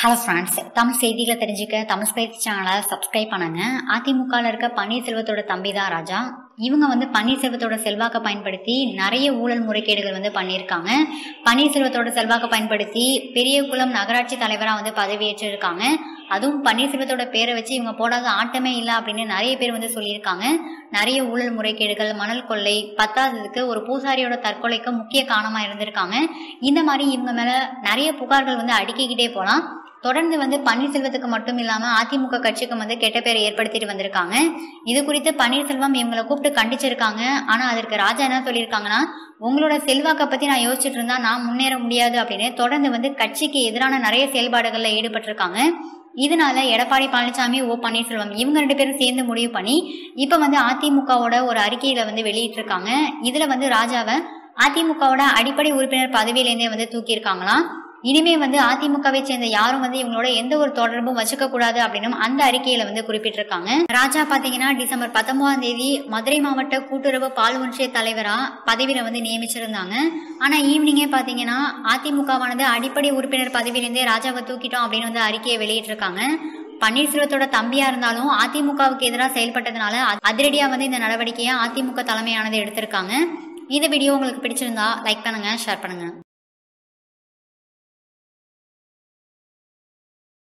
Hello friends Tamil செய்திகளை தெரிஞ்சுக்க தமிழ் செய்தி சேனலை சப்ஸ்கிரைப் பண்ணுங்க. அதிமுகவில் இருக்க பன்னீர்செல்வத்தோட தம்பி தான் ராஜா. இவங்க வந்து பன்னீர்செல்வத்தோட செல்வாக்கை பயன்படுத்தி நிறைய ஊழல் முறைகேடுகள் வந்து பண்ணியிருக்காங்க. பன்னீர்செல்வத்தோட செல்வாக்கை பயன்படுத்தி பெரியகுளம் நகராட்சி தலைவராக வந்து பதவியேற்றிருக்காங்க. அதுவும் பன்னீர்செல்வத்தோட பேரை வச்சு இவங்க போடாத ஆட்டமே இல்லை அப்படின்னு நிறைய பேர் வந்து சொல்லியிருக்காங்க. நிறைய ஊழல் முறைகேடுகள் மணல் கொள்ளை பத்தாததுக்கு ஒரு பூசாரியோட தற்கொலைக்கு முக்கிய காரணமாக இருந்திருக்காங்க. இந்த மாதிரி இவங்க மேலே நிறைய புகார்கள் வந்து அடுக்கிக்கிட்டே போகலாம் தொடர்ந்து வந்து பன்னீர்செல்வத்துக்கு மட்டும் இல்லாமல் அதிமுக கட்சிக்கும் வந்து கெட்ட பேரை ஏற்படுத்திட்டு வந்திருக்காங்க. இது குறித்து பன்னீர்செல்வம் இவங்களை கூப்பிட்டு கண்டிச்சிருக்காங்க. ஆனால் அதற்கு ராஜா என்ன சொல்லியிருக்காங்கன்னா உங்களோட செல்வாக்கை பற்றி நான் யோசிச்சுட்டு இருந்தா நான் முன்னேற முடியாது அப்படின்னு தொடர்ந்து வந்து கட்சிக்கு எதிரான நிறைய செயல்பாடுகளில் ஈடுபட்டிருக்காங்க. இதனால எடப்பாடி பழனிசாமி ஓ பன்னீர்செல்வம் இவங்க ரெண்டு பேரும் சேர்ந்து முடிவு பண்ணி இப்போ வந்து அதிமுகவோட ஒரு அறிக்கையில வந்து வெளியிட்டிருக்காங்க. இதுல வந்து ராஜாவை அதிமுகவோட அடிப்படை உறுப்பினர் பதவியிலேருந்தே வந்து தூக்கியிருக்காங்களாம். இனிமே வந்து அதிமுகவை சேர்ந்த யாரும் வந்து இவங்களோட எந்த ஒரு தொடர்பும் வச்சுக்க கூடாது அப்படின்னு அந்த அறிக்கையில வந்து குறிப்பிட்டிருக்காங்க. ராஜா பாத்தீங்கன்னா டிசம்பர் பத்தொன்பதாம் தேதி மதுரை மாவட்ட கூட்டுறவு பால் ஒன்றிய தலைவரா பதவியில வந்து நியமிச்சிருந்தாங்க. ஆனா ஈவினிங்கே பாத்தீங்கன்னா அதிமுகவானது அடிப்படை உறுப்பினர் பதவியிலிருந்தே ராஜாவை தூக்கிட்டோம் அப்படின்னு வந்து அறிக்கையை வெளியிட்டிருக்காங்க. பன்னீர்செல்வத்தோட தம்பியா இருந்தாலும் அதிமுகவுக்கு எதிராக செயல்பட்டதுனால அதிரடியா வந்து இந்த நடவடிக்கையை அதிமுக தலைமையானது எடுத்திருக்காங்க. இந்த வீடியோ உங்களுக்கு பிடிச்சிருந்தா லைக் பண்ணுங்க ஷேர் பண்ணுங்க.